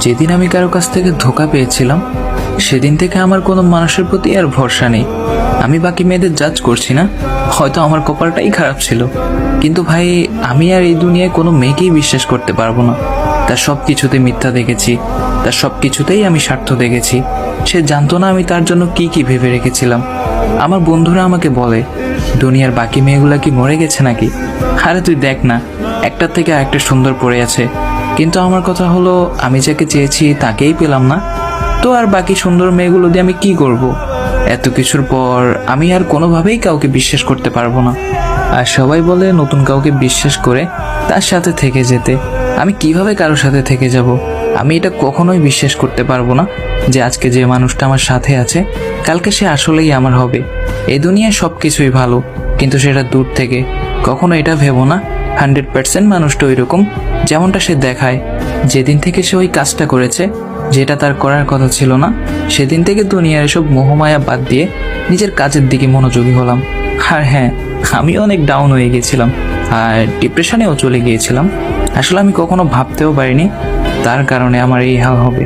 যেদিন আমি কারও কাছ থেকে ধোকা পেয়েছিলাম, সেদিন থেকে আমার কোনো মানুষের প্রতি আর ভরসা নেই। আমি বাকি মেয়েদের জাজ করছি না। হয়তো আমার কপালটাই খারাপ ছিল। কিন্তু ভাই, আমি আর এই দুনিয়ায় কোনো মেয়েকেই বিশ্বাস করতে পারব না। তার সব কিছুতে মিথ্যা দেখেছি। তার সব কিছুতেই আমি স্বার্থ দেখেছি। সে জানতো না আমি তার জন্য কি কি ভেবে রেখেছিলাম। আমার বন্ধুরা আমাকে বলে, দুনিয়ার বাকি মেয়েগুলা কি মরে গেছে নাকি? আরে তুই দেখ না, একটার থেকে আরেকটা সুন্দর পড়ে আছে। কিন্তু আমার কথা হলো, আমি যাকে চেয়েছি তাকেই পেলাম না। তো আর বাকি সুন্দর মেয়েগুলো দিয়ে আমি কি করব। এত কিছুর পর আমি আর কোনোভাবেই কাউকে বিশ্বাস করতে পারব না। আর সবাই বলে নতুন কাউকে বিশ্বাস করে তার সাথে থেকে যেতে। আমি কীভাবে কারোর সাথে থেকে যাব? আমি এটা কখনোই বিশ্বাস করতে পারব না যে আজকে যে মানুষটা আমার সাথে আছে, কালকে সে আসলেই আমার হবে। এই দুনিয়ায় সব কিছুই ভালো, কিন্তু সেটা দূর থেকে। কখনো এটা ভেবো না হান্ড্রেড পার্সেন্ট মানুষটা ওই রকম যেমনটা সে দেখায়। যেদিন থেকে সে ওই কাজটা করেছে, যেটা তার করার কথা ছিল না, সেদিন থেকে দুনিয়ার এসব মোহমায়া বাদ দিয়ে নিজের কাজের দিকে মনোযোগী হলাম। আর হ্যাঁ আমি অনেক ডাউন হয়ে গেছিলাম, আর ডিপ্রেশনেও চলে গিয়েছিলাম। আসলে আমি কখনো ভাবতেও পারিনি, তার কারণে আমার এই হাল হবে।